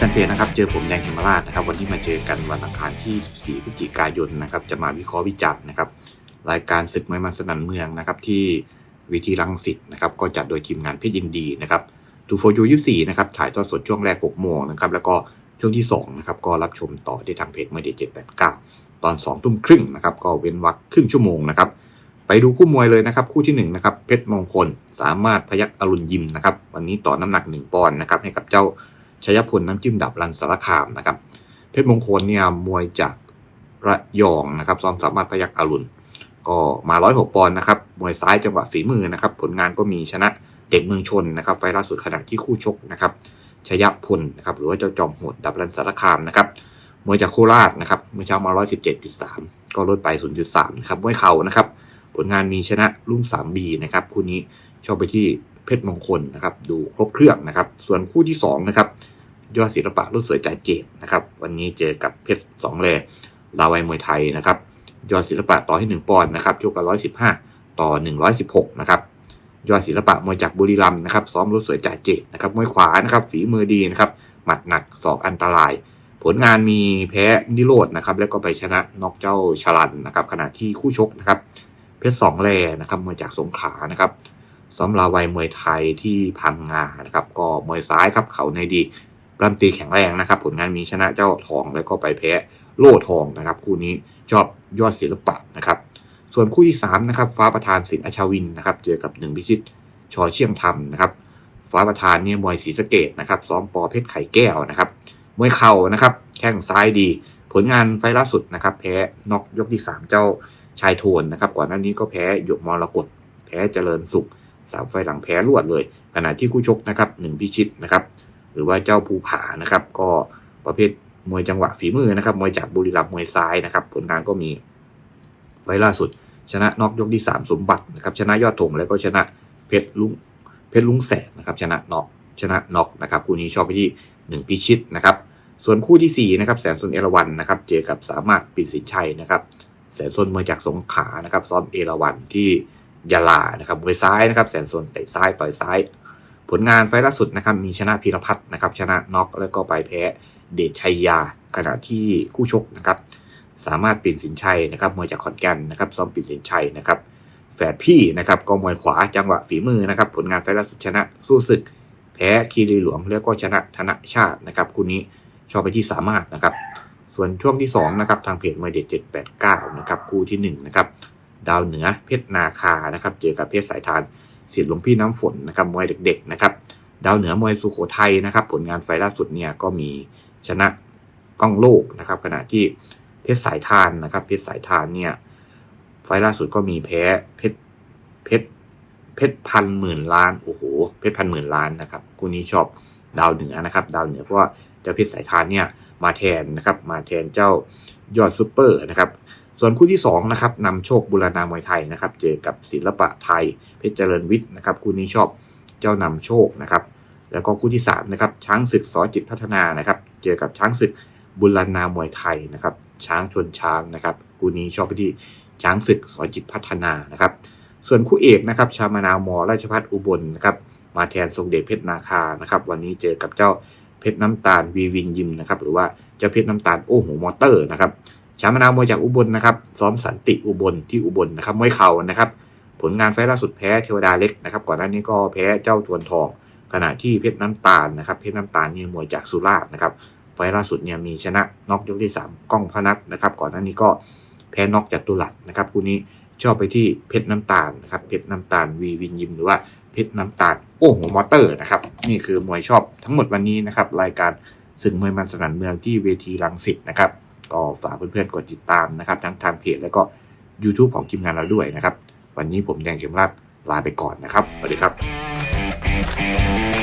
แฟนเพจนะครับเจอผมแดงเขมราชนะครับวันนี้มาเจอกันวันอังคารที่ 14พฤศจิกายนนะครับจะมาวิเคราะห์วิจารณ์นะครับรายการศึกมวยมันสนันเมืองนะครับที่วิธีรังสิตนะครับก็จัดโดยทีมงานเพชรยินดีนะครับทูโฟยูยี่สี่นะครับถ่ายทอดสดช่วงแรก6โมงนะครับแล้วก็ช่วงที่2นะครับก็รับชมต่อที่ทางเพจเมื่อเดเจ็ดแปดเก้าตอน2ทุ่มครึ่งนะครับก็เว้นวรรคครึ่งชั่วโมงนะครับไปดูคู่มวยเลยนะครับคู่ที่1นงนะครับเพชรมงคลสามารถพยักอรุณยิมนะครับวันนี้ต่อน้ำหนัก1ปอนด์นะครับให้กับเจ้า ชยพลน้ำจิ้มดับรันสารคามนะครับ เพชรมงคลเนี่ยมวยจากระยองนะครับซ้อมสามารถพยักอรุณ ก็มา 106 ปอนด์นะครับมวยซ้ายจังหวะฝีมือนะครับ ผลงานก็มีชนะเด็กเมืองชนนะครับ ไฟล์ล่าสุดขณะที่คู่ชกนะครับชยพลนะครับหรือว่าเจ้าจอมโหดดับรันสารคามนะครับมวยจากโคราชนะครับเมื่อเช้ามา 117.3 ก็ลดไป 0.3นะครับมวยเข่านะครับ ผลงานมีชนะรุ่ง 3B นะครับคู่นี้ชอบไปที่เพชรมงคลนะครับ ดูครบเครื่องนะครับ ส่วนคู่ที่2นะครับ ยอดศิลปะรุ่นสวยจ่ายเจดนะครับ วันนี้เจอกับเพชรสองแลลาวัยมวยไทยนะครับ ยอดศิลปะต่อให้1ปอนด์นะครับชกกัน115ต่อ 116 นะครับ ยอดศิลปะมวยจากบุรีรัมย์นะครับ ซ้อมรุ่นสวยจ่ายเจดนะครับมวยขวานะครับ ฝีมือดีนะครับ หมัดหนักศอกอันตราย ผลงานมีแพ้นิโรธนะครับ แล้วก็ไปชนะนอกเจ้าชลันนะครับ ขณะที่คู่ชกนะครับเพชรสองแลนะครับมวยจากสงขลานะครับซ้อมลาวัยมวยไทยที่พังงานะครับ ก็มวยซ้ายครับเขาในดี รำตีแข็งแรงนะครับ ผลงานมีชนะเจ้าทองแล้วก็ไปแพ้โล่ทองนะครับ คู่นี้ชอบยอดศิลปะนะครับ ส่วนคู่ที่3นะครับฟ้าประธานสิงห์อชาวินนะครับ เจอกับหนึ่งพิชิตชอเชี่ยงธรรมนะครับ ฟ้าประธานเนี่ยมวยศรีสะเกดนะครับซ้อมปอเพชรไข่แก้วนะครับมวยเข่านะครับ แข้งซ้ายดี ผลงานไฟล์ล่าสุดนะครับ แพ้น็อกยกที่ 3 เจ้าชายโทนนะครับ ก่อนหน้านี้ก็แพ้หยกมรกตแพ้เจริญสุขสามไฟหลังแพ้รวดเลย ขณะที่คู่ชกนะครับหนึ่งพิชิตนะครับ หรือว่าเจ้าภูผานะครับ ก็ประเภทมวยจังหวะฝีมือนะครับ มวยจากบุรีรัมย์มวยซ้ายนะครับ ผลงานก็มีไฟล่าสุด ชนะน็อกยกที่ 3 สมบัตินะครับ ชนะยอดธงแล้วก็ชนะเพชรลุงเพชรลุงแสนนะครับ ชนะน็อกชนะน็อกนะครับคู่นี้ชอบไปที่หนึ่งพิชิตนะครับ ส่วนคู่ที่สี่นะครับแสนสุนเอราวันนะครับเจอกับสามารถปิดสินชัยนะครับ แสนซนมวยจากสงขลานะครับซ้อมเอราวันที่ยาลานะครับมวยซ้ายนะครับ แสนซนเตะซ้ายต่อยซ้าย ผลงานไฟล์ล่าสุดนะครับมีชนะพีรพัฒน์นะครับชนะน็อกแล้วก็ไปแพ้เดชชัยยา ขณะที่คู่ชกนะครับสามารถปิ่นสินชัยนะครับมวยจากขอนแก่นนะครับซ้อมปิ่นสินชัยนะครับแฝดพี่นะครับก็มวยขวาจังหวะฝีมือนะครับผลงานไฟล์ล่าสุดชนะสู้ศึก แพ้คีรีหลวงแล้วก็ชนะธนชาตินะครับคู่นี้ชอบไปที่สามารถนะครับส่วนช่วงที่2นะครับทางเพจมวยเด็ด789นะครับคู่ที่1นะครับดาวเหนือเพชรนาคานะครับเจอกับเพชรสายทาน เสียหลวงพี่น้ำฝนนะครับมวยเด็กๆนะครับดาวเหนือมวยสุโขทัยนะครับ ผลงานไฟล์ล่าสุดเนี่ยก็มีชนะกล้องโลกนะครับ ขณะที่เพชรสายทานนะครับ เพชรสายทานเนี่ยไฟล์ล่าสุดก็มีแพ้เพชรเพชรเพชรพันหมื่นล้านโอ้โหเพชรพันหมื่นล้านนะครับคู่นี้ชอบดาวเหนือนะครับ ดาวเหนือเพราะว่าเจ้าเพชรสายทานเนี่ยมาแทนนะครับ มาแทนเจ้ายอดซูเปอร์นะครับ ส่วนคู่ที่2นะครับนำโชคบุรณามวยไทยนะครับ เจอกับศิลปะไทย เพชรเจริญวิทย์นะครับ คู่นี้ชอบเจ้านำโชคนะครับ แล้วก็คู่ที่3นะครับช้างศึกสอจิตพัฒนานะครับ เจอกับช้างศึกบุรณามวยไทยนะครับ ช้างชนช้างนะครับ คู่นี้ชอบไปที่ช้างศึกสอจิตพัฒนานะครับ ส่วนคู่เอกนะครับ ชามานาวมอราชพัฒอุบลนะครับ มาแทนทรงเดชเพชรนาคานะครับ วันนี้เจอกับเจ้าเพชรน้ำตาลวีวินยิมนะครับ หรือว่าเจ้าเพชรน้ำตาลโอ้โหมอเตอร์นะครับ ชามะนาวมวยจากอุบลนะครับ ซ้อมสันติอุบลที่อุบลนะครับมวยเข่านะครับ ผลงานไฟล์ล่าสุดแพ้เทวดาเล็กนะครับ ก่อนหน้านี้ก็แพ้เจ้าทวนทอง ขณะที่เพชรน้ำตาลนะครับ เพชรน้ำตาลเนี่ยมวยจากสุราษฎร์นะครับ ไฟล์ล่าสุดเนี่ยมีชนะน็อกยกที่ 3 ก้องพนัทนะครับ ก่อนหน้านี้ก็แพ้น็อกจากตุลัดนะครับคู่นี้ชอบไปที่เพชรน้ำตาลนะครับ เพชรน้ำตาลวีวินยิมหรือว่าเพชรน้ำตาลโอ้โหมอเตอร์นะครับ นี่คือมวยชอบทั้งหมดวันนี้นะครับ รายการศึกมวยมันสนันเมืองที่เวทีรังสิตนะครับ ก็ฝากเพื่อนๆกดติดตามนะครับทั้งทางเพจแล้วก็ YouTube ของทีมงานเราด้วยนะครับ วันนี้ผมแดงเข็มรัดลาไปก่อนนะครับสวัสดีครับ